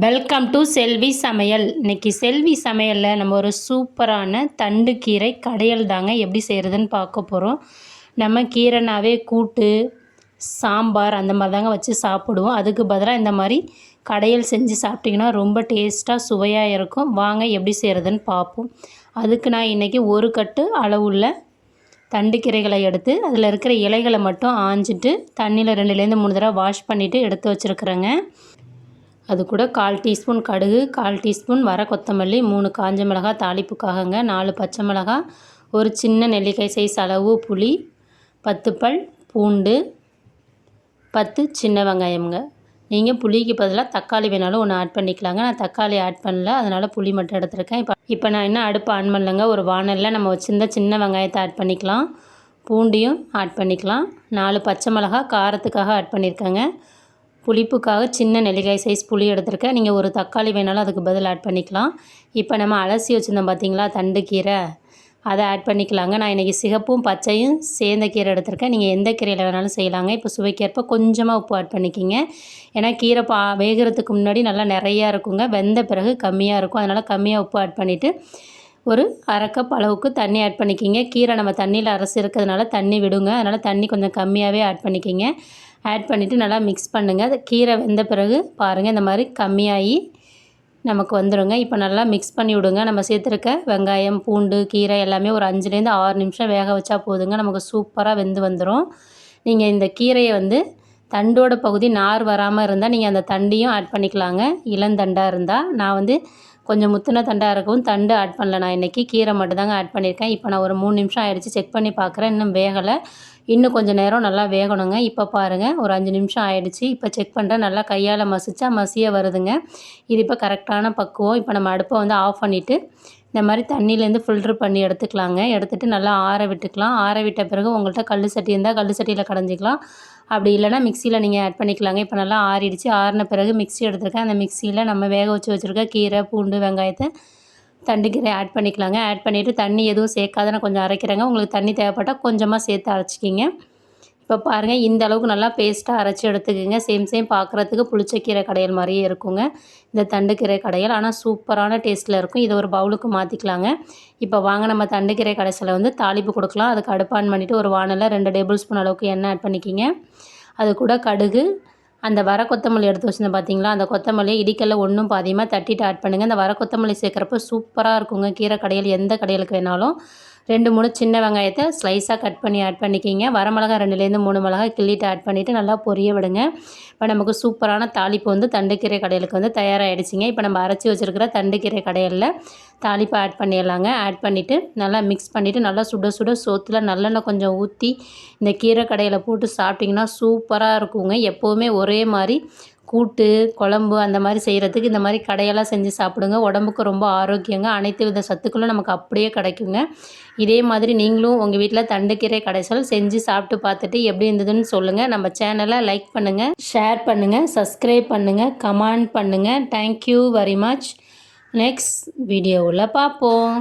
Welcome to செல்வி சமையல் இன்றைக்கி செல்வி சமையலில் நம்ம ஒரு சூப்பரான தண்டு கீரை கடையல் தாங்க எப்படி செய்கிறதுன்னு பார்க்க போகிறோம் நம்ம கீரைனாவே கூட்டு சாம்பார் அந்த மாதிரி தாங்க வச்சு சாப்பிடுவோம். அதுக்கு பதிலாக இந்த மாதிரி கடையல் செஞ்சு சாப்பிட்டிங்கன்னா ரொம்ப டேஸ்ட்டாக சுவையாக இருக்கும். வாங்க எப்படி செய்கிறதுன்னு பார்ப்போம். அதுக்கு நான் இன்றைக்கி ஒரு கட்டு அளவுள்ள தண்டு கீரைகளை எடுத்து அதில் இருக்கிற இலைகளை மட்டும் ஆஞ்சிட்டு தண்ணியில் ரெண்டுலேருந்து மூணு தடவை வாஷ் பண்ணிவிட்டு எடுத்து வச்சுருக்குறேங்க. அது கூட கால் டீஸ்பூன் கடுகு கால் டீஸ்பூன் வர கொத்தமல்லி மூணு காஞ்ச மிளகாய் தாளிப்புக்காகங்க நாலு பச்சை மிளகாய் ஒரு சின்ன நெல்லிக்காய் சைஸ் அளவு புளி பத்து பல் பூண்டு பத்து சின்ன வெங்காயம்ங்க. நீங்கள் புளிக்கு பதிலாக தக்காளி வேணாலும் ஒன்று ஆட் பண்ணிக்கலாங்க. நான் தக்காளி ஆட் பண்ணல அதனால் புளி மட்டும் எடுத்துருக்கேன். இப்போ இப்போ நான் என்ன அடுப்பு ஆன் பண்ணலங்க ஒரு வானலில் நம்ம வச்சுருந்த சின்ன வெங்காயத்தை ஆட் பண்ணிக்கலாம். பூண்டையும் ஆட் பண்ணிக்கலாம். நாலு பச்சை மிளகாய் காரத்துக்காக ஆட் பண்ணியிருக்கேங்க புளிப்புக்காக சின்ன நெல்லிக்காய் சைஸ் புளி எடுத்திருக்கேன். நீங்கள் ஒரு தக்காளி வேணாலும் அதுக்கு பதில் ஆட் பண்ணிக்கலாம். இப்போ நம்ம அலசி வச்சுருந்தோம் பார்த்தீங்களா தண்டு கீரை. அதை ஆட் பண்ணிக்கலாங்க. நான் இன்றைக்கி சிகப்பும் பச்சையும் சேர்ந்த கீரை எடுத்திருக்கேன். நீங்கள் எந்த கீரையில் வேணாலும் செய்யலாங்க. இப்போ சுவைக்கேற்ப கொஞ்சமாக உப்பு ஆட் பண்ணிக்கிங்க. ஏன்னா கீரை பா வேகிறதுக்கு முன்னாடி நல்லா நிறையா இருக்குங்க. வெந்த பிறகு கம்மியாக இருக்கும். அதனால் கம்மியாக உப்பு ஆட் பண்ணிவிட்டு ஒரு அரைக்கப் அளவுக்கு தண்ணி ஆட் பண்ணிக்கிங்க. கீரை நம்ம தண்ணியில் அரைச்சி இருக்கிறதுனால தண்ணி விடுங்க. அதனால் தண்ணி கொஞ்சம் கம்மியாகவே ஆட் பண்ணிக்கிங்க. ஆட் பண்ணிவிட்டு நல்லா மிக்ஸ் பண்ணுங்கள் அது கீரை வெந்த பிறகு பாருங்கள் இந்த மாதிரி கம்மியாகி நமக்கு வந்துடுங்க இப்போ நல்லா மிக்ஸ் பண்ணி விடுங்க. நம்ம சேர்த்துருக்க வெங்காயம் பூண்டு கீரை எல்லாமே ஒரு அஞ்சுலேருந்து ஆறு நிமிஷம் வேக வச்சா போதுங்க. நமக்கு சூப்பராக வெந்து வந்துடும் நீங்கள் இந்த கீரையை வந்து தண்டோட பகுதி நார் வராமல் இருந்தால் நீங்கள் அந்த தண்டையும் ஆட் பண்ணிக்கலாங்க. இளந்தண்டாக இருந்தால் நான் வந்து கொஞ்சம் முத்தின தண்டாக இருக்கவும் தண்டு ஆட் பண்ணல. நான் இன்றைக்கி கீரை மட்டும்தாங்க ஆட் பண்ணியிருக்கேன் இப்போ நான் ஒரு மூணு நிமிஷம் ஆகிடுச்சு செக் பண்ணி பார்க்குறேன். இன்னும் வேகலை. இன்னும் கொஞ்சம் நேரம் நல்லா வேகணுங்க. இப்போ பாருங்கள் ஒரு அஞ்சு நிமிஷம் ஆயிடுச்சு. இப்போ செக் பண்ணுறேன் நல்லா கையால் மசிச்சா மசிய வருதுங்க. இது இப்போ கரெக்டான பக்குவம். இப்போ நம்ம அடுப்பை வந்து ஆஃப் பண்ணிவிட்டு இந்த மாதிரி தண்ணியிலேருந்து ஃபில்ட்ரு பண்ணி எடுத்துக்கலாங்க. எடுத்துகிட்டு நல்லா ஆற விட்டுக்கலாம். ஆற விட்ட பிறகு உங்கள்கிட்ட கல் சட்டி இருந்தால் கல் சட்டியில் கடைஞ்சிக்கலாம். அப்படி இல்லைனா மிக்சியில் நீங்கள் ஆட் பண்ணிக்கலாங்க. இப்போ நல்லா ஆறிடுச்சு. ஆறின பிறகு மிக்சி எடுத்துருக்கேன். அந்த மிக்சியில் நம்ம வேக வச்சு வச்சுருக்க கீரை பூண்டு வெங்காயத்தை தண்டுக்கீரை ஆட் பண்ணிக்கலாங்க. ஆட் பண்ணிவிட்டு தண்ணி எதுவும் சேர்க்காத நான் கொஞ்சம் அரைக்கிறேங்க. உங்களுக்கு தண்ணி தேவைப்பட்டால் கொஞ்சமாக சேர்த்து அரைச்சிக்கிங்க. இப்போ பாருங்கள் இந்த அளவுக்கு நல்லா பேஸ்ட்டாக அரைச்சி எடுத்துக்கோங்க. சேம் சேம் பார்க்குறதுக்கு புளிச்சக்கீரை கடையல் மாதிரியே இருக்குங்க. இந்த தண்டுக்கீரை கடையல். ஆனால் சூப்பரான டேஸ்ட்டில் இருக்கும். இதை ஒரு பவுலுக்கு மாற்றிக்கலாங்க இப்போ வாங்க நம்ம தண்டுக்கீரை கடைசியில் வந்து தாளிப்பு கொடுக்கலாம். அதுக்கு அடுப்பான் பண்ணிவிட்டு ஒரு வானலில் ரெண்டு டேபிள் ஸ்பூன் அளவுக்கு எண்ணெய் ஆட் பண்ணிக்கிங்க. அது கூட கடுகு. அந்த வர கொத்தமல்லி எடுத்து வச்சுருந்தேன் பார்த்தீங்களா அந்த கொத்தமல்லியை இடிக்கல்ல ஒன்றும் பாதியமாக தட்டிட்டு ஆட் பண்ணுங்கள் அந்த வர கொத்தமல்லி சேர்க்குறப்ப சூப்பராக இருக்குங்க. கீரை கடையில் எந்த கடையிலுக்கு வேணாலும். ரெண்டு மூணு சின்ன வெங்காயத்தை ஸ்லைஸாக கட் பண்ணி ஆட் பண்ணிக்கிங்க. வரமிளகா ரெண்டுலேருந்து மூணு மிளகா கிள்ளிட்டு ஆட் பண்ணிவிட்டு நல்லா பொரிய விடுங்க. இப்போ நமக்கு சூப்பரான தாளிப்பு வந்து தண்டுக்கீரை கடையிலுக்கு வந்து தயாராகிடுச்சிங்க இப்போ நம்ம அரைச்சி வச்சுருக்கிற தண்டுக்கீரை கடையில் தாளிப்பு ஆட் பண்ணிடலாங்க. ஆட் பண்ணிவிட்டு நல்லா மிக்ஸ் பண்ணிவிட்டு நல்லா சுட சுட சோத்தில் நல்லெண்ணெய் கொஞ்சம் ஊற்றி இந்த கீரை கடையில் போட்டு சாப்பிட்டிங்கன்னா சூப்பராக இருக்குங்க. எப்போவுமே ஒரே மாதிரி கூட்டு குழம்பு அந்த மாதிரி செய்கிறதுக்கு இந்த மாதிரி கடையெல்லாம் செஞ்சு சாப்பிடுங்க. உடம்புக்கு ரொம்ப ஆரோக்கியங்க. அனைத்து வித சத்துக்களும் நமக்கு அப்படியே கிடைக்குங்க. இதே மாதிரி நீங்களும் உங்கள் வீட்டில் தண்டுக்கீரை கடைசல் செஞ்சு சாப்பிட்டு பார்த்துட்டு எப்படி இருந்ததுன்னு சொல்லுங்கள் நம்ம சேனலை லைக் பண்ணுங்கள் ஷேர் பண்ணுங்கள் சப்ஸ்கிரைப் பண்ணுங்கள் கமெண்ட் பண்ணுங்கள் தேங்க்யூ வெரி மச் நெக்ஸ்ட் வீடியோவில் பார்ப்போம்.